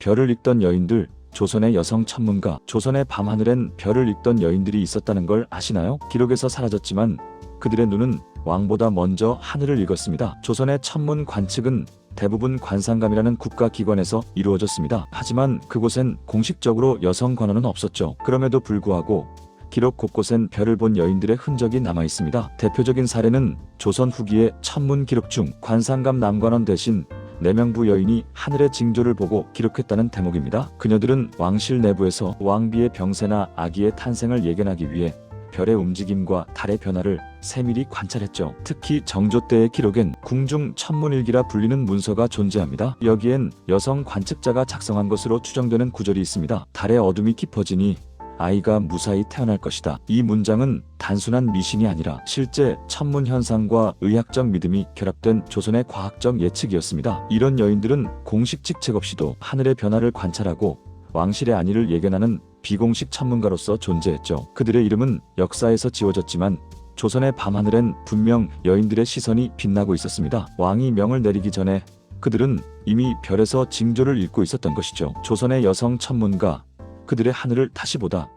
별을 읽던 여인들, 조선의 여성 천문가, 조선의 밤하늘엔 별을 읽던 여인들이 있었다는 걸 아시나요? 기록에서 사라졌지만 그들의 눈은 왕보다 먼저 하늘을 읽었습니다. 조선의 천문 관측은 대부분 관상감이라는 국가기관에서 이루어졌습니다. 하지만 그곳엔 공식적으로 여성 관원은 없었죠. 그럼에도 불구하고 기록 곳곳엔 별을 본 여인들의 흔적이 남아 있습니다. 대표적인 사례는 조선 후기의 천문 기록 중 관상감 남관원 대신 내명부 여인이 하늘의 징조를 보고 기록했다는 대목입니다. 그녀들은 왕실 내부에서 왕비의 병세나 아기의 탄생을 예견하기 위해 별의 움직임과 달의 변화를 세밀히 관찰했죠. 특히 정조 때의 기록엔 궁중 천문일기라 불리는 문서가 존재합니다. 여기엔 여성 관측자가 작성한 것으로 추정되는 구절이 있습니다. 달의 어둠이 깊어지니 아이가 무사히 태어날 것이다. 이 문장은 단순한 미신이 아니라 실제 천문 현상과 의학적 믿음이 결합된 조선의 과학적 예측이었습니다. 이런 여인들은 공식 직책 없이도 하늘의 변화를 관찰하고 왕실의 안위를 예견하는 비공식 천문가로서 존재했죠. 그들의 이름은 역사에서 지워졌지만 조선의 밤하늘엔 분명 여인들의 시선이 빛나고 있었습니다. 왕이 명을 내리기 전에 그들은 이미 별에서 징조를 읽고 있었던 것이죠. 조선의 여성 천문가, 그들의 하늘을 다시 보다